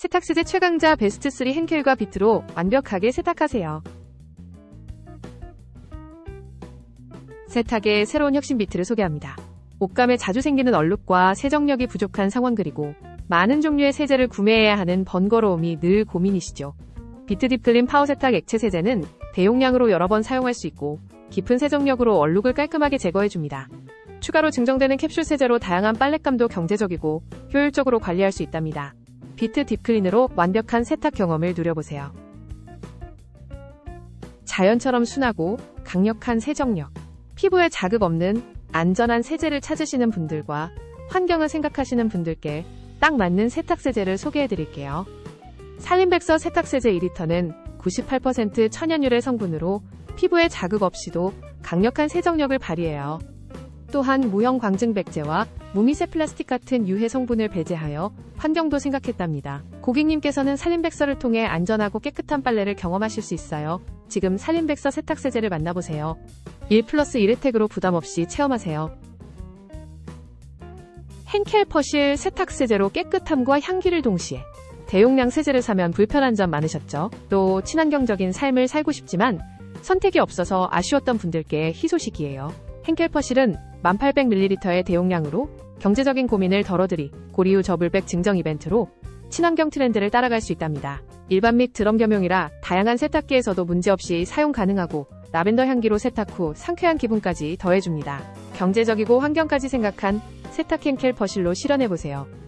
세탁세제 최강자 베스트3 henkel과 비트로 완벽하게 세탁하세요. 세탁의 새로운 혁신 비트를 소개합니다. 옷감에 자주 생기는 얼룩과 세정력이 부족한 상황 그리고 많은 종류의 세제를 구매해야 하는 번거로움이 늘 고민이시죠. 비트 딥클린 파워 세탁 액체 세제는 대용량으로 여러 번 사용할 수 있고 깊은 세정력으로 얼룩을 깔끔하게 제거해줍니다. 추가로 증정되는 캡슐 세제로 다양한 빨랫감도 경제적이고 효율적으로 관리할 수 있답니다. 비트 딥클린으로 완벽한 세탁 경험을 누려보세요. 자연처럼 순하고 강력한 세정력, 피부에 자극 없는 안전한 세제를 찾으시는 분들과 환경을 생각하시는 분들께 딱 맞는 세탁 세제를 소개해 드릴게요. 살림백서 세탁 세제 2리터는 98% 천연유래 성분으로 피부에 자극 없이도 강력한 세정력을 발휘해요. 또한 무형 광증 백제와 무미세 플라스틱 같은 유해 성분을 배제하여 환경도 생각했답니다. 고객님께서는 살림백서를 통해 안전하고 깨끗한 빨래를 경험하실 수 있어요. 지금 살림백서 세탁세제를 만나보세요. 1 플러스 1 혜택으로 부담 없이 체험하세요. henkel 퍼실 세탁세제로 깨끗함과 향기를 동시에 대용량 세제를 사면 불편한 점 많으셨죠? 또 친환경적인 삶을 살고 싶지만 선택이 없어서 아쉬웠던 분들께 희소식이에요. Henkel 퍼실은 1800ml의 대용량으로 경제적인 고민을 덜어드리 고리우 저불백 증정 이벤트로 친환경 트렌드를 따라갈 수 있답니다. 일반 및 드럼 겸용이라 다양한 세탁기에서도 문제없이 사용 가능하고 라벤더 향기로 세탁 후 상쾌한 기분까지 더해줍니다. 경제적이고 환경까지 생각한 세탁 henkel 퍼실로 실현해보세요.